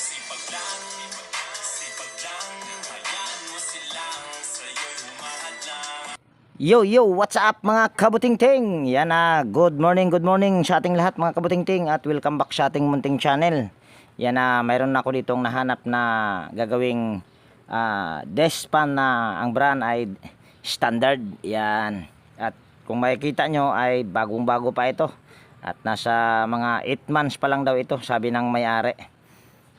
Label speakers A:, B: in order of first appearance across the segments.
A: sipag lang Sipag lang Hayaan mo silang Sa'yo'y humahadlang
B: Yo, yo, what's up mga kabutingting? Yan na, good morning, good morning sa ating lahat mga kabutingting at welcome back sa ating munting channel. Yan na, mayroon ako ditong nahanap na gagawing ah, despan na ang brand ay standard. Yan. At kung makikita nyo ay bagong bago pa ito. At nasa mga 8 months pa lang daw ito, sabi ng may-ari.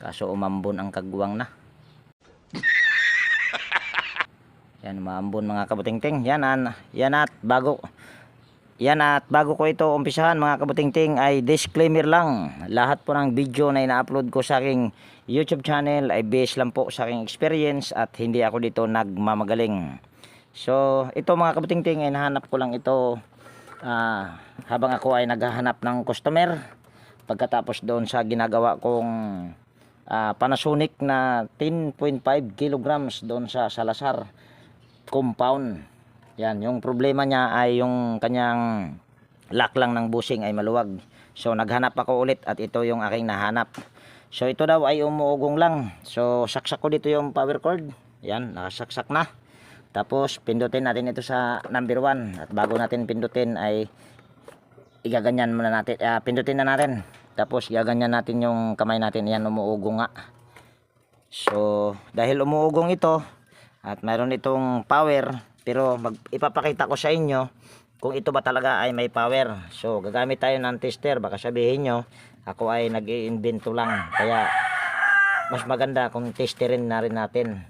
B: Kaso umambon ang kagwang na. Yan maambon mga kabutingting. Yan an, yan at bago yan at bago ko ito umpisahan mga kabutingting ay disclaimer lang. Lahat po ng video na ina-upload ko sa aking YouTube channel ay based lang po sa aking experience at hindi ako dito nagmamagaling. So ito mga kabutingting ay nahanap ko lang ito ah, habang ako ay naghahanap ng customer. Pagkatapos doon sa ginagawa kong ah, Panasonic na 10.5 kilograms doon sa Salazar compound. Yan, yung problema niya ay yung kanyang lock lang ng bushing ay maluwag. So naghanap ako ulit at ito yung aking nahanap. So ito daw ay umuugong lang. So saksak ko dito yung power cord. Yan, nakasaksak na. Tapos pindutin natin ito sa number 1 at bago natin pindutin ay igaganyan muna natin. ah, pindutin na natin. Tapos igaganyan natin yung kamay natin. Yan umuugong nga. So dahil umuugong ito at mayroon itong power pero mag, ipapakita ko sa inyo kung ito ba talaga ay may power. So gagamit tayo ng tester baka sabihin nyo ako ay nag-iimbento lang kaya mas maganda kung testerin na rin natin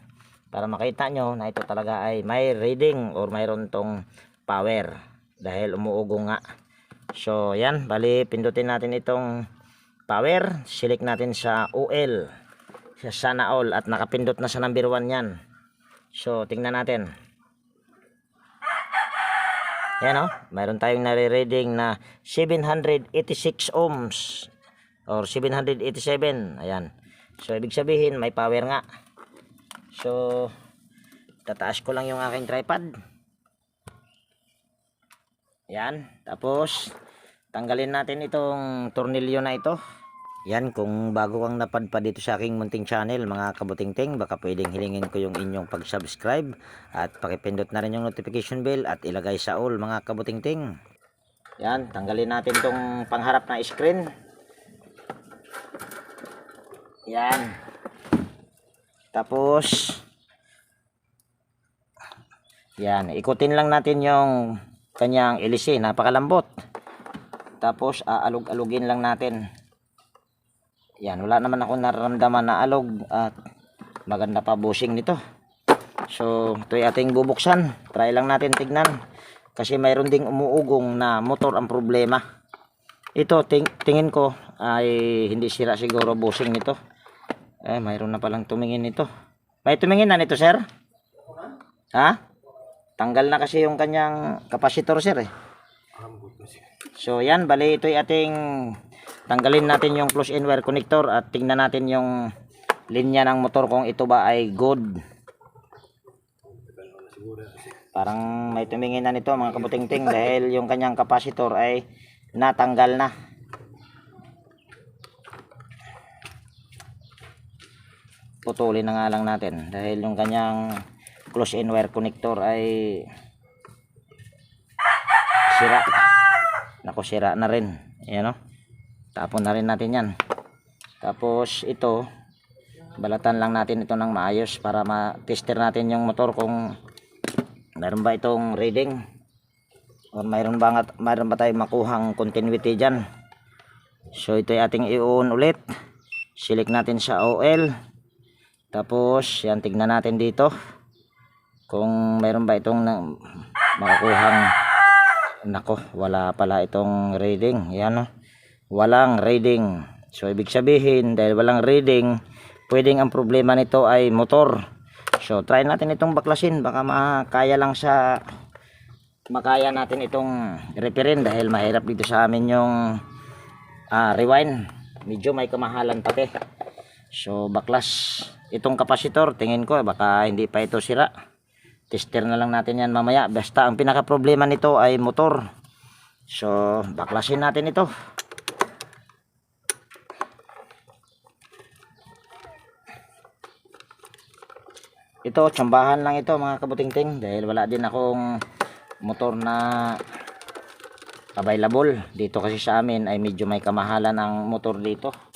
B: para makita nyo na ito talaga ay may reading or mayroon tong power dahil umuugong nga. So yan, bali pindutin natin itong power, select natin sa OL, sa sana all at nakapindot na sa number 1 yan. So tingnan natin. Yan o, mayroon tayong nare-reading na 786 ohms or 787. Ayan. So ibig sabihin may power nga. So tataas ko lang yung aking tripod. Yan. Tapos tanggalin natin itong tornilyo na ito. Yan, kung bago kang napadpad dito sa aking munting channel, mga kabutingting, baka pwedeng hilingin ko yung inyong pag-subscribe at pakipindot na rin yung notification bell at ilagay sa all, mga kabutingting. Yan, tanggalin natin tong pangharap na screen. Yan. Tapos, yan, ikutin lang natin yung kanyang LC, napakalambot. Tapos, aalog-alugin lang natin. Yan, wala naman ako nararamdaman na alog at maganda pa bushing nito. So, ito ay ating bubuksan. Try lang natin tignan. Kasi mayroon ding umuugong na motor ang problema. Ito, ting tingin ko ay hindi sira siguro bushing nito. Eh, mayroon na palang tumingin nito. May tumingin na nito, sir? Ha? Tanggal na kasi yung kanyang kapasitor, sir eh. So yan, bali ito ay ating tanggalin natin yung flush in wire connector at tingnan natin yung linya ng motor kung ito ba ay good. Parang may tumingin na nito mga kabutingting dahil yung kanyang kapasitor ay natanggal na. Putulin na nga lang natin dahil yung kanyang close in wire connector ay sira. Nako sira na rin. Ayan o. Tapon na rin natin yan. Tapos ito, balatan lang natin ito ng maayos para ma-tester natin yung motor kung meron ba itong reading o mayroon ba, mayroon ba tayong makuhang continuity dyan. So ito ay ating i-on ulit. Select natin sa OL. Tapos yan tignan natin dito kung mayroon ba itong na, makakuhang Nako, wala pala itong reading. Yan o. Walang reading. So, ibig sabihin, dahil walang reading, pwedeng ang problema nito ay motor. So, try natin itong baklasin. Baka makaya lang sa makaya natin itong reparin dahil mahirap dito sa amin yung ah, rewind. Medyo may kamahalan pati. So, baklas. Itong kapasitor, tingin ko, baka hindi pa ito sira tester na lang natin yan mamaya. Basta ang pinaka problema nito ay motor. So baklasin natin ito. Ito tsambahan lang ito mga kabutingting dahil wala din akong motor na available. Dito kasi sa amin ay medyo may kamahalan ang motor dito.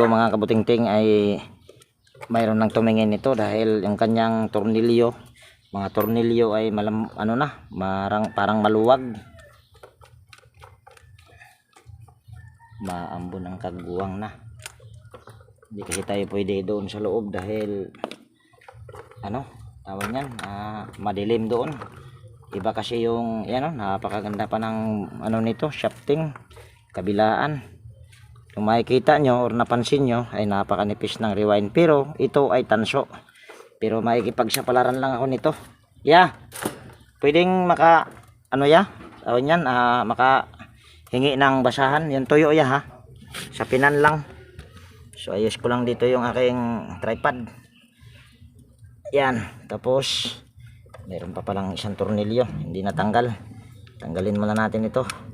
B: Ko mga kabutingting ay mayroon nang tumingin nito dahil yung kanyang tornilyo mga tornilyo ay malam, ano na marang, parang maluwag. Maambon ang kagbuwang na. Hindi kasi tayo pwede doon sa loob dahil ano tawag niyan ah, madilim doon. Iba kasi yung yan o napakaganda pa ng ano nito shafting kabilaan kung makikita nyo or napansin nyo ay napakanipis ng rewind. Pero ito ay tanso. Pero makikipagsapalaran lang ako nito. Ya pwedeng maka ano ya? Tawag yan ah, maka hingi ng basahan. Yung tuyo ya ha? Sa pinan lang. So ayos ko lang dito yung aking tripod. Yan. Tapos meron pa palang isang tornilyo. Hindi natanggal. Tanggalin muna natin ito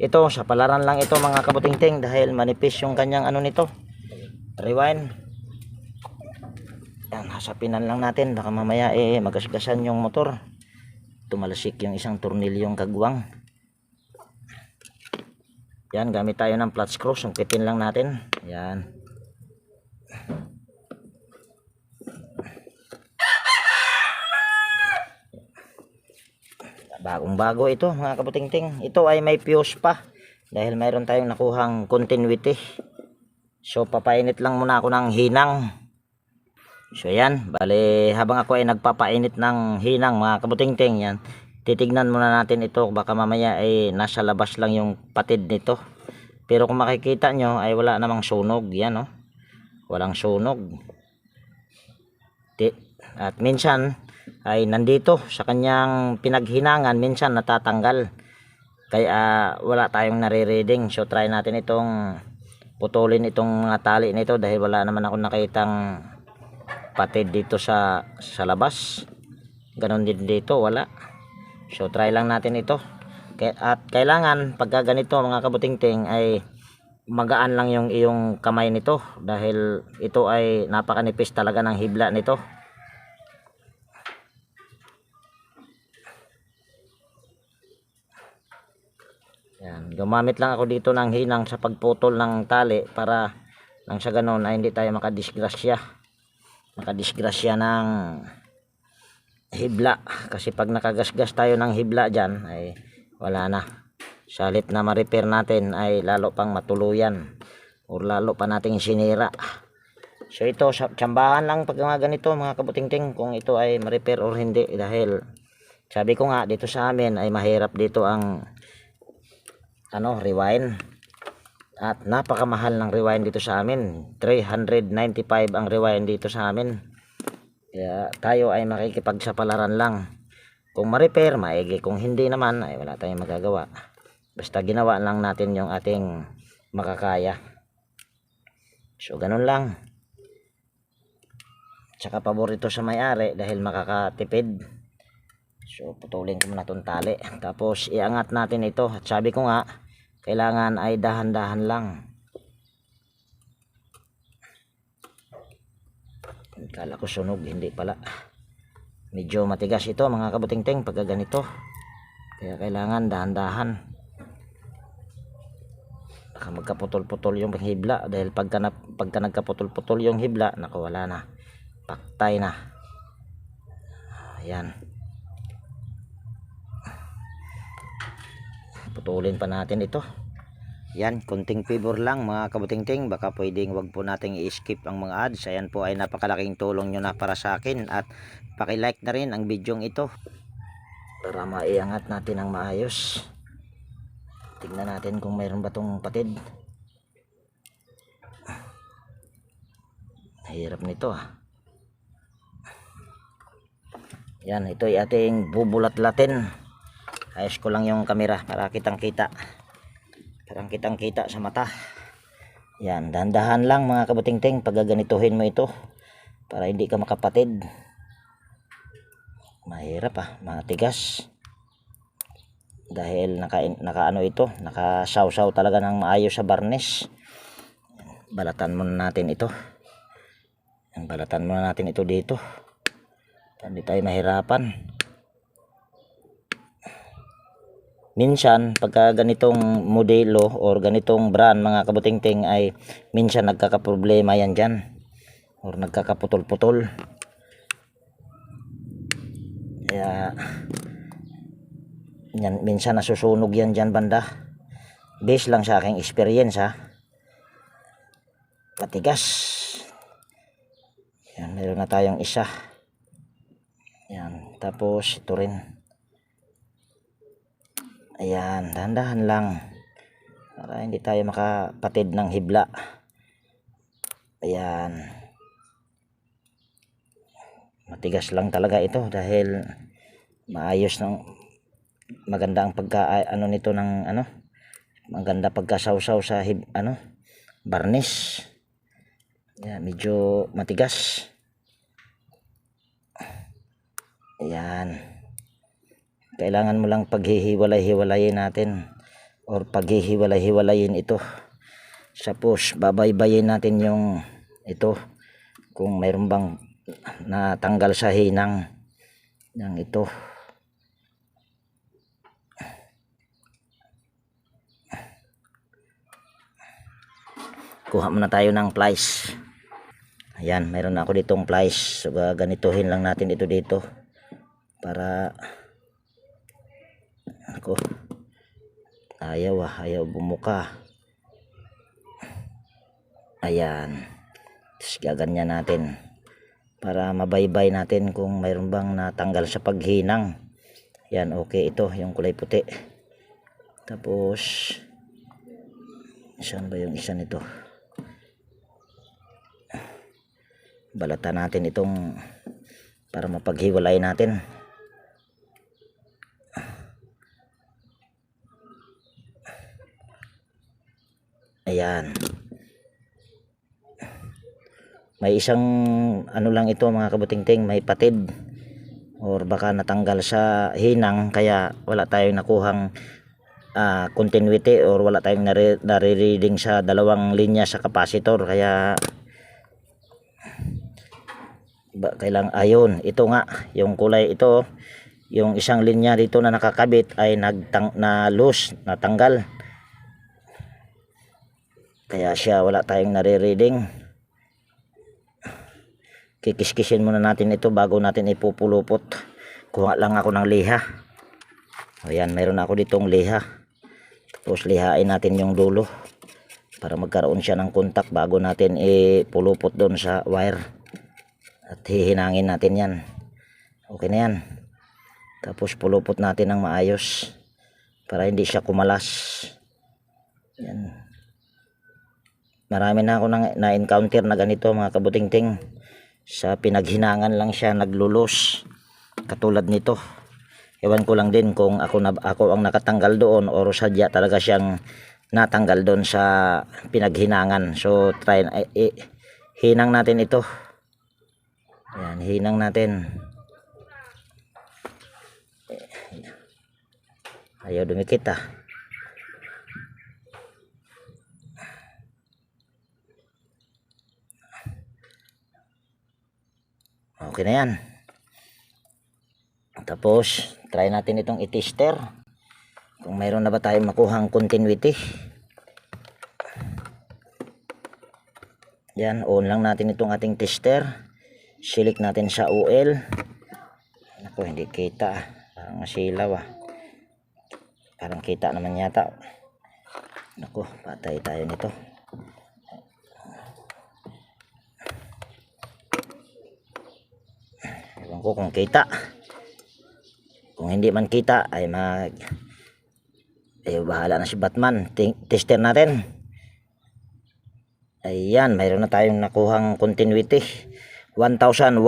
B: ito sa palaran lang ito mga kabutingting dahil manipis yung kanyang ano nito. Rewind. Yan hasapinan lang natin. Baka mamaya eh magasgasan yung motor. Tumalasik yung isang tornilyong kagwang. Yan gamit tayo ng flat screw sungkitin lang natin. Yan bagong bago ito mga kaputingting. Ito ay may fuse pa dahil mayroon tayong nakuhang continuity. So papainit lang muna ako ng hinang. So yan. Bali habang ako ay nagpapainit ng hinang mga kaputingting yan. Titignan muna natin ito. Baka mamaya ay nasa labas lang yung patid nito. Pero kung makikita nyo ay wala namang sunog. Yan oh. walang sunog. At minsan ay nandito sa kanyang pinaghinangan minsan natatanggal. Kaya wala tayong nare-reading. So try natin itong putulin itong mga tali nito dahil wala naman ako nakitang patid dito sa sa labas. Ganon din dito wala. So try lang natin ito. At kailangan pagka ganito mga kabutingting ay magaan lang yung iyong kamay nito dahil ito ay napakanipis talaga ng hibla nito Yan, gumamit lang ako dito ng hinang sa pagputol ng tali para nang sa ganun ay hindi tayo makadisgrasya. Makadisgrasya ng hibla kasi pag nakagasgas tayo ng hibla diyan ay wala na. Salit na ma-repair natin ay lalo pang matuluyan o lalo pa nating sinira. So ito, sa- tsambahan lang pag mga ganito mga kabutingting kung ito ay ma-repair or hindi dahil sabi ko nga dito sa amin ay mahirap dito ang ano, rewind. At napakamahal ng rewind dito sa amin. 395 ang rewind dito sa amin. Kaya tayo ay makikipagsapalaran lang. Kung ma-repair, maigi. Kung hindi naman, ay wala tayong magagawa. Basta ginawa lang natin yung ating makakaya. So, ganun lang. Tsaka paborito sa may-ari dahil makakatipid. So, putulin ko muna itong tali. Tapos, iangat natin ito. At sabi ko nga, kailangan ay dahan-dahan lang. Kala ko sunog, hindi pala. Medyo matigas ito mga kabutingting pagka ganito. Kaya kailangan dahan-dahan. Baka magkaputol-putol yung hibla dahil pagka, na, pagka nagkaputol-putol yung hibla, naku wala na. Paktay na. Ayan. Putulin pa natin ito. Yan, kunting favor lang mga kabutingting. Baka pwedeng wag po nating i-skip ang mga ads. Ayan po ay napakalaking tulong nyo na para sa akin. At pakilike na rin ang bidyong ito. Para maiangat natin ang maayos. Tingnan natin kung mayroon ba tong patid. Hirap nito ah. Yan ito ay ating bubulat-latin ayos ko lang yung kamera para kitang kita parang kitang kita sa mata. Yan dahan-dahan lang mga kabutingting pag gaganituhin mo ito para hindi ka makapatid. Mahirap ah matigas. Dahil naka, naka ano ito nakasawsaw talaga ng maayos sa barnes. Balatan muna natin ito. Balatan muna natin ito dito. Hindi tayo mahirapan minsan pagka ganitong modelo or ganitong brand mga kabutingting ay minsan nagkakaproblema yan dyan. Or nagkakaputol-putol. Kaya yan, minsan nasusunog yan dyan banda. Based lang sa aking experience ha. Matigas. Yan meron na tayong isa. Yan tapos ito rin Ayan, dahan-dahan lang. Para hindi tayo makapatid ng hibla. Ayan. Matigas lang talaga ito dahil maayos ng maganda ang pagka ano nito ng ano maganda pagkasawsaw sa hib, ano barnis. Ayan, medyo matigas. Ayan kailangan mo lang paghihiwalay-hiwalayin natin or paghihiwalay-hiwalayin ito. Suppose babaybayin natin yung ito. Kung mayroon bang natanggal sa hinang ng ito. Kuha muna tayo ng plies. Ayan mayroon ako ditong plies. So ganituhin lang natin ito dito para ako ayaw ah ayaw bumuka. Ayan. Tapos gaganyan natin para mabaybay natin kung mayroon bang natanggal sa paghinang. Yan okay ito yung kulay puti. Tapos saan ba yung isa nito? Balatan natin itong para mapaghiwalay natin Ayan. May isang ano lang ito mga kabutingting, may patid. Or baka natanggal sa hinang kaya wala tayong nakuhang ah, continuity or wala tayong nare, nare-reading sa dalawang linya sa capacitor. Kaya ba, kailang ayun ito nga yung kulay ito yung isang linya dito na nakakabit ay nagtang na loose natanggal kaya siya wala tayong nare-reading. Kikiskisin muna natin ito bago natin ipupulupot. Kuha lang ako ng liha. Ayan, meron ako ditong liha. Tapos lihain natin yung dulo. Para magkaroon siya ng kontak bago natin ipulupot doon sa wire. At hihinangin natin yan. Okay na yan. Tapos pulupot natin ng maayos. Para hindi siya kumalas. Yan marami na ako na, na-encounter na ganito mga kabutingting. Sa pinaghinangan lang siya naglulos. Katulad nito. Ewan ko lang din kung ako, na, ako ang nakatanggal doon or sadya talaga siyang natanggal doon sa pinaghinangan. So try eh, eh, hinang natin ito. Yan hinang natin. Ayaw dumikit ah Okay na yan. Tapos, try natin itong i-tester. Kung mayroon na ba tayong makuhang continuity. Yan, on lang natin itong ating tester. Select natin sa OL. Ako, hindi kita. ah. Parang masilaw ah. Parang kita naman yata. Naku, patay tayo nito. Ko kung kita. Kung hindi man kita ay mag eh bahala na si Batman. Ting- Tester natin. Ayan, mayroon na tayong nakuhang continuity. 1109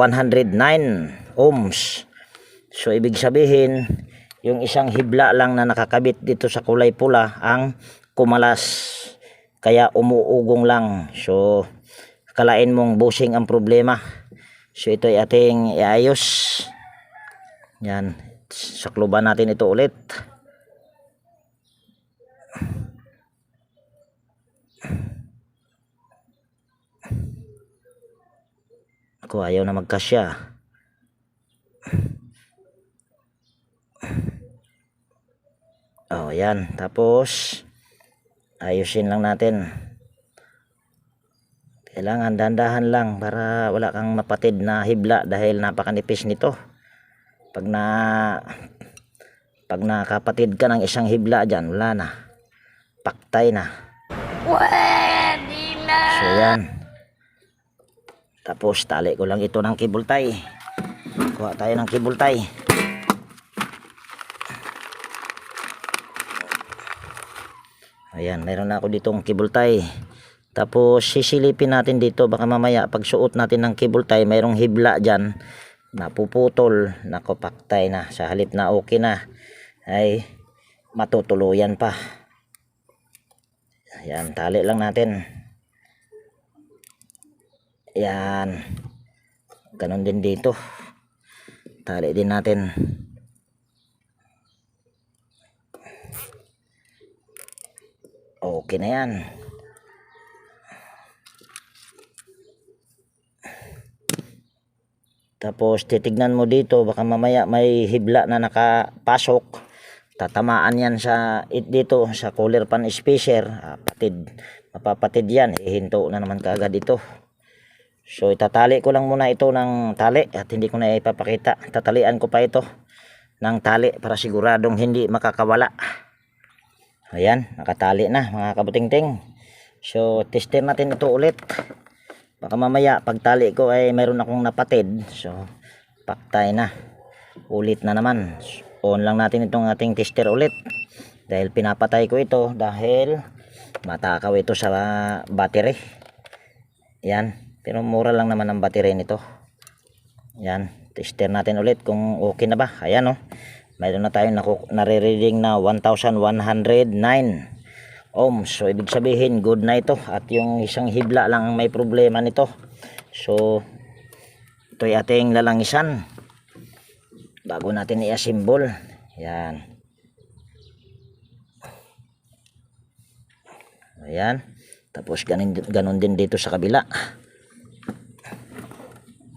B: ohms. So ibig sabihin, yung isang hibla lang na nakakabit dito sa kulay pula ang kumalas kaya umuugong lang so kalain mong busing ang problema so ito ay ating iayos. Yan. Sakluban natin ito ulit. Ako ayaw na magkasya. Oh yan. Tapos ayusin lang natin kailangan dandahan lang para wala kang mapatid na hibla dahil napakanipis nito. Pag na pag nakapatid ka ng isang hibla dyan wala na. Paktay na. So yan. Tapos tali ko lang ito ng tie. Kuha tayo ng tie. Ayan, meron na ako ditong tie. Tapos sisilipin natin dito baka mamaya pag suot natin ng cable tie, mayroong hibla diyan napuputol, nakopaktay na sa halip na okay na ay matutuluyan pa. Ayan, tali lang natin. Ayan. Ganon din dito. Tali din natin. Okay na yan. Tapos titignan mo dito baka mamaya may hibla na nakapasok. Tatamaan yan sa it dito sa cooler pan spacer. Ah, patid. Mapapatid yan. Hihinto na naman kaagad ito. So itatali ko lang muna ito ng tali at hindi ko na ipapakita. Tatalian ko pa ito ng tali para siguradong hindi makakawala. Ayan, nakatali na mga kabutingting. So, tester natin ito ulit. Baka mamaya, pagtali ko ay mayroon akong napatid. So, paktay na. Ulit na naman. On lang natin itong ating tester ulit. Dahil pinapatay ko ito dahil matakaw ito sa battery. Yan. Pero mura lang naman ang battery nito. Yan. Tester natin ulit kung okay na ba. Ayan oh mayroon na tayong nare-reading na 1109 ohms so ibig sabihin good na ito at yung isang hibla lang ang may problema nito. So ito ay ating lalangisan. Bago natin i-assemble. Yan. Ayan. Tapos ganon, ganon din dito sa kabila.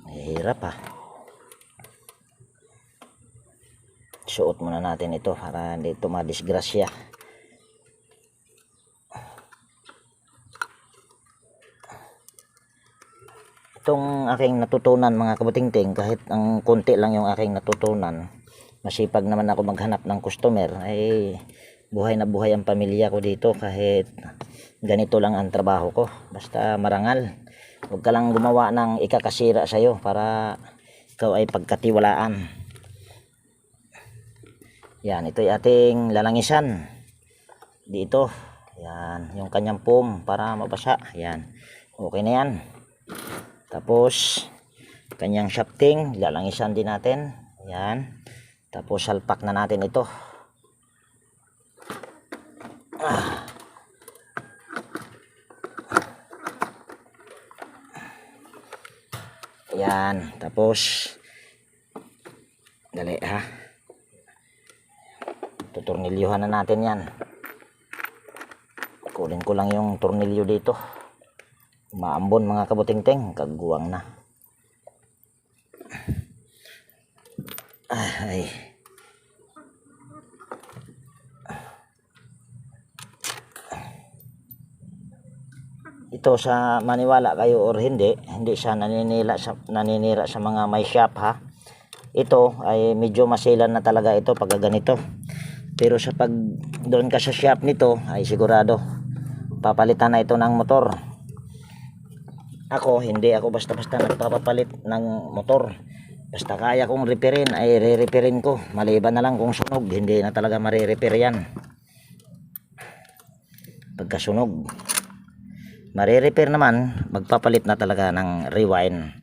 B: Mahirap ah. Suot muna natin ito para hindi ito madisgrasya itong aking natutunan mga kabutingting kahit ang konti lang yung aking natutunan masipag naman ako maghanap ng customer ay buhay na buhay ang pamilya ko dito kahit ganito lang ang trabaho ko basta marangal huwag ka lang gumawa ng ikakasira sa'yo para ikaw ay pagkatiwalaan yan, ito ay ating lalangisan. Dito. Yan, yung kanyang foam para mabasa. Yan. Okay na yan. Tapos, kanyang shafting, lalangisan din natin. Yan. Tapos, salpak na natin ito. Ah. Yan. Tapos, dali ha tutornilyuhan na natin yan kunin ko lang yung tornilyo dito maambon mga kabutingting kaguwang na. Ay. Ito sa maniwala kayo or hindi hindi siya naninira sa, naninira sa mga may shop ha? Ito ay medyo masilan na talaga ito pag ganito. Pero sa pag doon ka sa shop nito ay sigurado papalitan na ito ng motor ako hindi. Ako basta basta nagpapapalit ng motor. Basta kaya kong repairin ay re-repairin ko. Maliban na lang kung sunog hindi na talaga mare-repair yan. Pagkasunog mare-repair naman magpapalit na talaga ng rewind.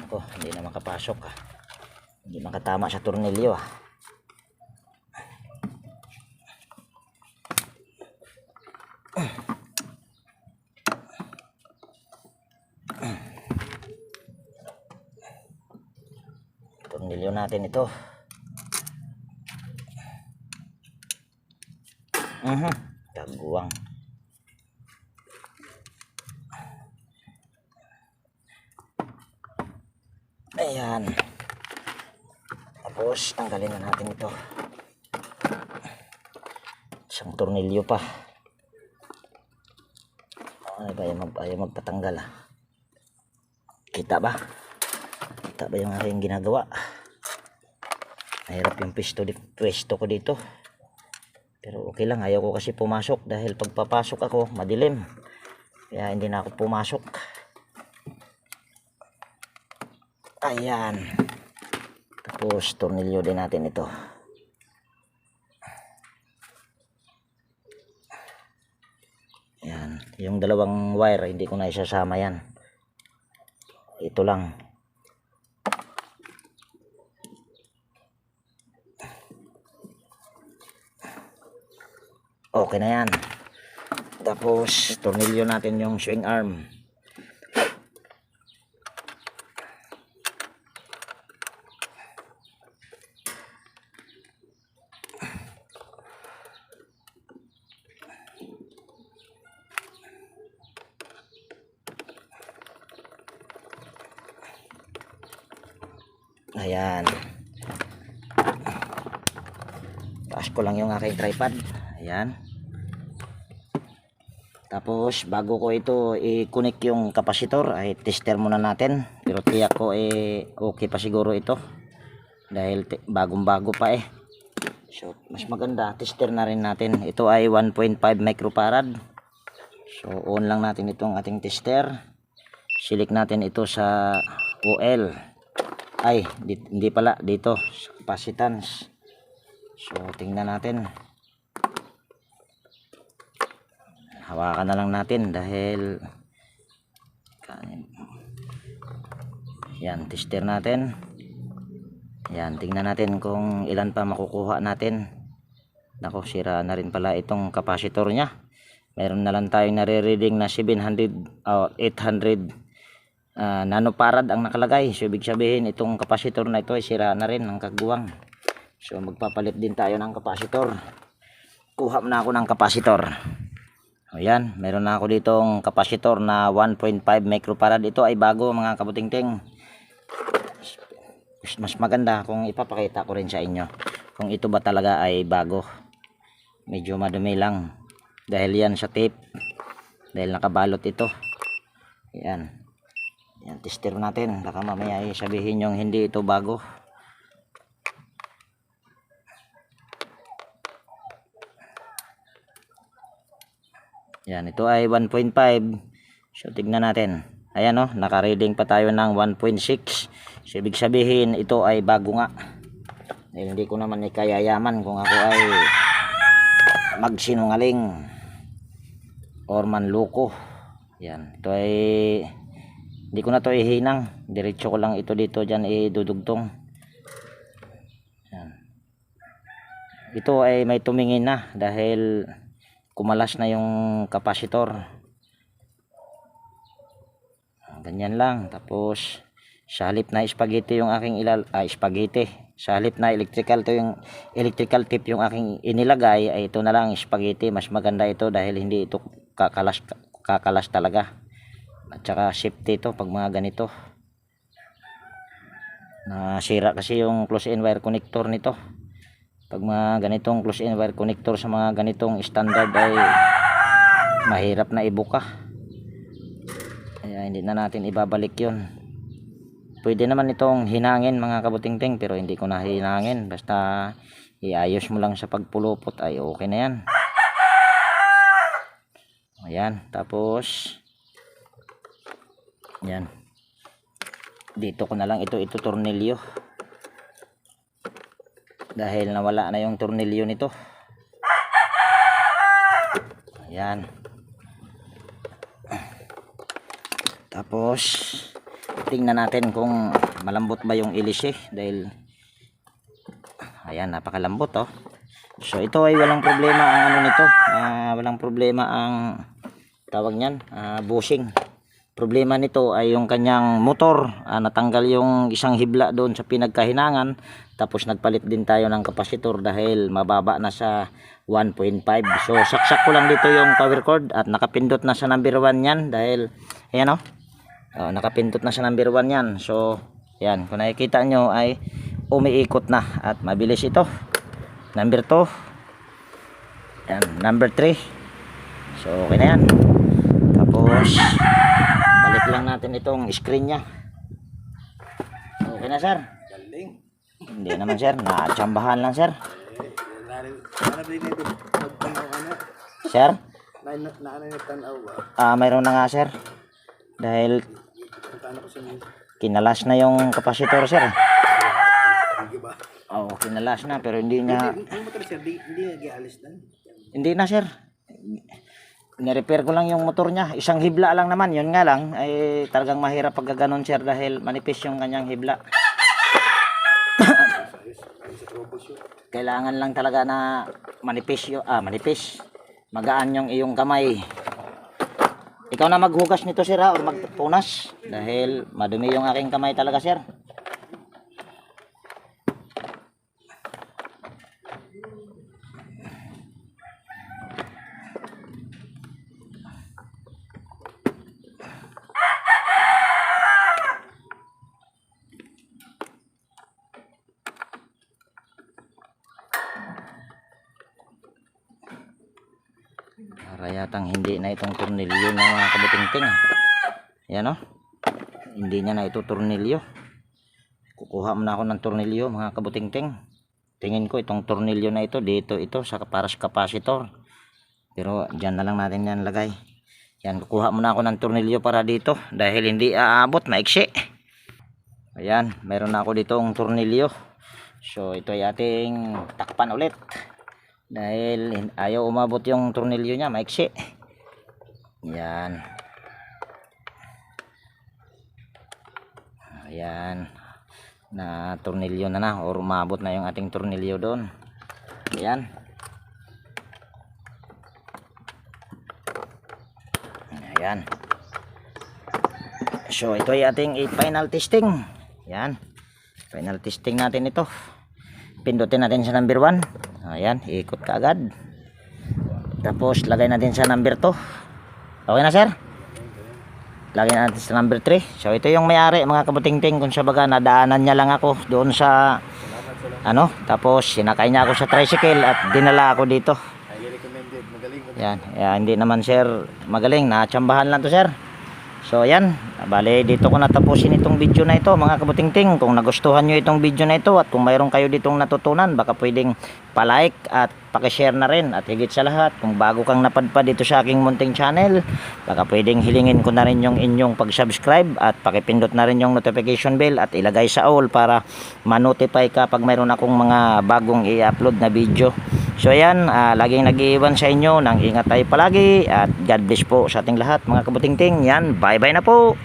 B: Nako, hindi na makapasok ah. Hindi makatama sa tornilyo ah. Tornilyo natin ito. Mhm. Taguang. Ayan. Tapos, tanggalin na natin ito. Isang tornilyo pa. Ano ba, ayaw, mag, ayaw magpatanggal ah. Kita ba? Kita ba yung aking ginagawa? Mahirap yung pwesto, pwesto ko dito. Pero okay lang, ayaw ko kasi pumasok dahil pagpapasok ako, madilim. Kaya hindi na ako pumasok. Ayan. Tapos, tornilyo din natin ito. Ayan. Yung dalawang wire, hindi ko na isasama yan. Ito lang. Okay na yan. Tapos, tornilyo natin yung swing arm. Ayan. Taas ko lang yung aking tripod. Ayan. Tapos, bago ko ito i-connect yung kapasitor, ay tester muna natin. Pero tiyak ko eh, okay pa siguro ito. Dahil ti- bagong-bago pa eh. So, mas maganda, tester na rin natin. Ito ay 1.5 microfarad. So, on lang natin itong ating tester. Silik natin ito sa OL. Ay, di, hindi pala, dito, capacitance. So, tingnan natin. Hawakan na lang natin dahil yan, tester natin. Yan, tingnan natin kung ilan pa makukuha natin. Nako, sira na rin pala itong capacitor niya. Meron na lang tayong nare-reading na 700 o 800 ah, nanofarad ang nakalagay. So, ibig sabihin, itong capacitor na ito ay sira na rin ng kagbuwang. So, magpapalit din tayo ng capacitor. Kuha na ako ng capacitor. Ayan, meron na ako ditong capacitor na 1.5 microfarad. Ito ay bago mga kabutingting. Mas- maganda kung ipapakita ko rin sa inyo kung ito ba talaga ay bago. Medyo madumi lang. Dahil yan sa tape. Dahil nakabalot ito. Ayan. Yan, tester natin. Baka mamaya ay sabihin yung hindi ito bago. Yan, ito ay 1.5. So, tignan natin. Ayan o, naka-reading pa tayo ng 1.6. So, ibig sabihin, ito ay bago nga. Dahil hindi ko naman ikayayaman kung ako ay magsinungaling or manloko. Yan, ito ay hindi ko na to ihinang. Diretso ko lang ito dito dyan idudugtong. Yan. Ito ay may tumingin na dahil kumalas na yung kapasitor. Ganyan lang. Tapos sa halip na spaghetti yung aking ilal ah, spaghetti. Sa halip na electrical to yung electrical tip yung aking inilagay ay ito na lang spaghetti. Mas maganda ito dahil hindi ito kakalas kakalas talaga. At saka safety ito pag mga ganito. Nasira kasi yung close in wire connector nito. Pag mga ganitong close in wire connector sa mga ganitong standard ay mahirap na ibuka. Kaya hindi na natin ibabalik yon. Pwede naman itong hinangin mga kabutingting pero hindi ko na hinangin. Basta iayos mo lang sa pagpulupot ay okay na yan. Ayan. Tapos yan. Dito ko na lang ito ito tornilyo. Dahil nawala na yung tornilyo nito. Ayan. Tapos tingnan natin kung malambot ba yung ilis eh dahil ayan napakalambot oh so ito ay walang problema ang ano nito ah, walang problema ang tawag niyan ah, bushing problema nito ay yung kanyang motor ah, natanggal yung isang hibla doon sa pinagkahinangan tapos nagpalit din tayo ng kapasitor dahil mababa na sa 1.5 so saksak ko lang dito yung power cord at nakapindot na sa number 1 yan dahil ayan oh Oh, nakapindot na sa number 1 yan. So, yan. Kung nakikita nyo ay umiikot na at mabilis ito. Number 2. Yan. Number 3. So, okay na yan. Tapos, lang natin itong screen niya. Okay na, sir.
C: Galing.
B: Hindi naman, sir. Natsambahan lang, sir. Sir? Ah, mayroon na nga, sir. Dahil kinalas na yung kapasitor, sir. Oo, kinalas na pero hindi
C: na.
B: Hindi na sir. Nirepair ko lang yung motor niya. Isang hibla lang naman. Yun nga lang. Ay talagang mahirap pag ganon sir dahil manipis yung kanyang hibla. Kailangan lang talaga na manipis yung, ah, manipis. Magaan yung iyong kamay. Ikaw na maghugas nito sir ha, or magpunas. Dahil madumi yung aking kamay talaga sir. Para yatang hindi na itong tornilyo ng mga kabutingting. Yan o. Hindi niya na ito tornilyo. Kukuha muna ako ng tornilyo mga kabutingting. Tingin ko itong tornilyo na ito dito ito sa para capacitor. Pero diyan na lang natin yan lagay. Yan kukuha muna ako ng tornilyo para dito dahil hindi aabot maiksi. Ayan, meron na ako dito ang tornilyo. So ito ay ating takpan ulit dahil ayaw umabot yung tornilyo niya maiksi yan. Ayan. Na tornilyo na na or umabot na yung ating tornilyo doon. Ayan. Ayan. So ito ay ating final testing. Yan final testing natin ito. Pindutin natin sa number 1 ayan ikot ka agad. Tapos lagay natin sa number 2 okay na sir lagay natin sa number 3 so ito yung may-ari mga kabutingting kung sa baga nadaanan niya lang ako doon sa ano tapos sinakay niya ako sa tricycle at dinala ako dito
C: Highly recommended. Magaling. magaling.
B: yan, yan hindi naman sir magaling natsambahan lang to sir So ayan, bale dito ko natapusin itong video na ito mga kabutingting. Kung nagustuhan nyo itong video na ito at kung mayroon kayo ditong natutunan, baka pwedeng palike at pakishare na rin. At higit sa lahat, kung bago kang napadpad dito sa aking munting channel, baka pwedeng hilingin ko na rin yung inyong pag-subscribe at pakipindot na rin yung notification bell at ilagay sa all para ma-notify ka pag mayroon akong mga bagong i-upload na video. So ayan, ah, laging nag-iiwan sa inyo ng ingat tayo palagi at God bless po sa ating lahat mga kabutingting. Yan, bye bye na po.